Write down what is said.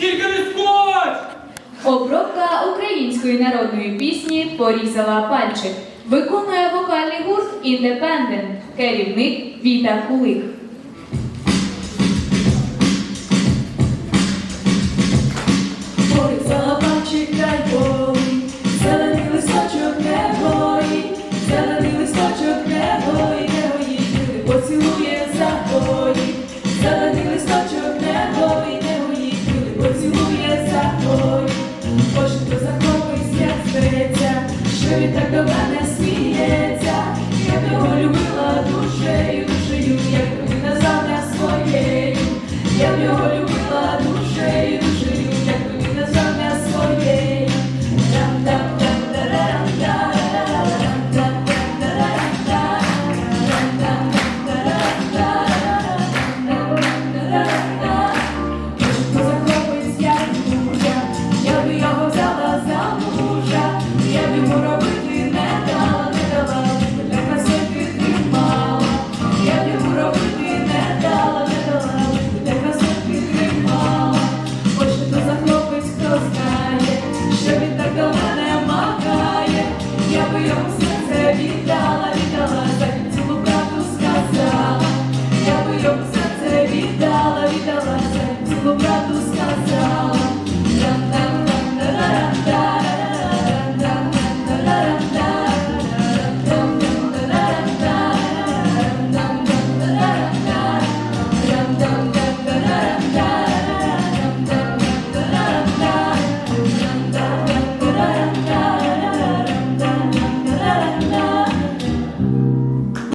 Тільки не скоч! Обробка української народної пісні Порізала пальчик. Виконує вокальний гурт Індепендент. Керівник Віта Кулик. Порізала пальчик та й болить, зелений листочок не горить, зелений листочок не горить, не люди поцілує так до мене сміється, я б його любила дуже. до мене махає, я б йому серце віддала, віддала, за цілу сказала, я би йому серце віддала, віддала, за цілу правду сказала.